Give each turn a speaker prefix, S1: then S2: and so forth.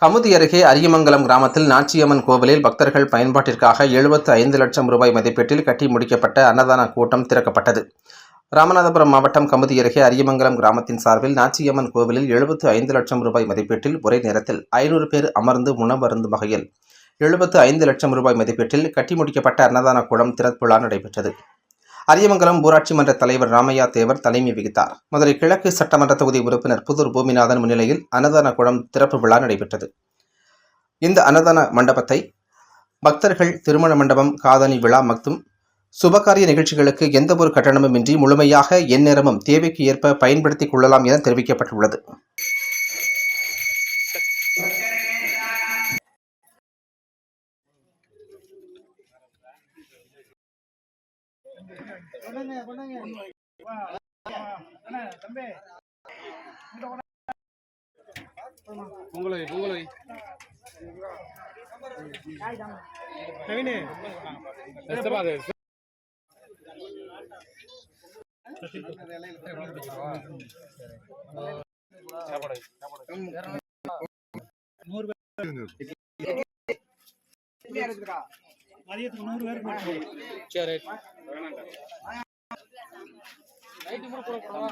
S1: கமுதி அருகே அரியமங்கலம் கிராமத்தில் நாச்சியம்மன் கோவிலில் பக்தர்கள் பயன்பாட்டிற்காக எழுபத்து ஐந்து லட்சம் ரூபாய் மதிப்பீட்டில் கட்டி முடிக்கப்பட்ட அன்னதான கூட்டம் திறக்கப்பட்டது. ராமநாதபுரம் மாவட்டம் கமுதி அருகே அரியமங்கலம் கிராமத்தின் சார்பில் நாச்சியம்மன் கோவிலில் எழுபத்து ஐந்து லட்சம் ரூபாய் மதிப்பீட்டில் ஒரே நேரத்தில் ஐநூறு பேர் அமர்ந்து உணவருந்தும் வகையில் எழுபத்து ஐந்து லட்சம் ரூபாய் மதிப்பீட்டில் கட்டி முடிக்கப்பட்ட அன்னதான கூடம் திறப்புழா நடைபெற்றது. அரியமங்கலம் ஊராட்சி மன்ற தலைவர் ராமையா தேவர் தலைமை வகித்தார். மதுரை கிழக்கு சட்டமன்ற தொகுதி உறுப்பினர் புதூர் பூமிநாதன் முன்னிலையில் அன்னதான குளம் திறப்பு விழா நடைபெற்றது. இந்த அன்னதான மண்டபத்தை பக்தர்கள் திருமண மண்டபம் காதணி விழா மற்றும் சுபகாரிய நிகழ்ச்சிகளுக்கு எந்தவொரு கட்டணமும் இன்றி முழுமையாக எந்நேரமும் தேவைக்கு ஏற்ப பயன்படுத்திக் கொள்ளலாம் என தெரிவிக்கப்பட்டுள்ளது.
S2: பொங்கலை பொங்கலை அது சாப்பாடு
S3: மதியத்துக்கு நூறு பேருக்கு
S2: சரி.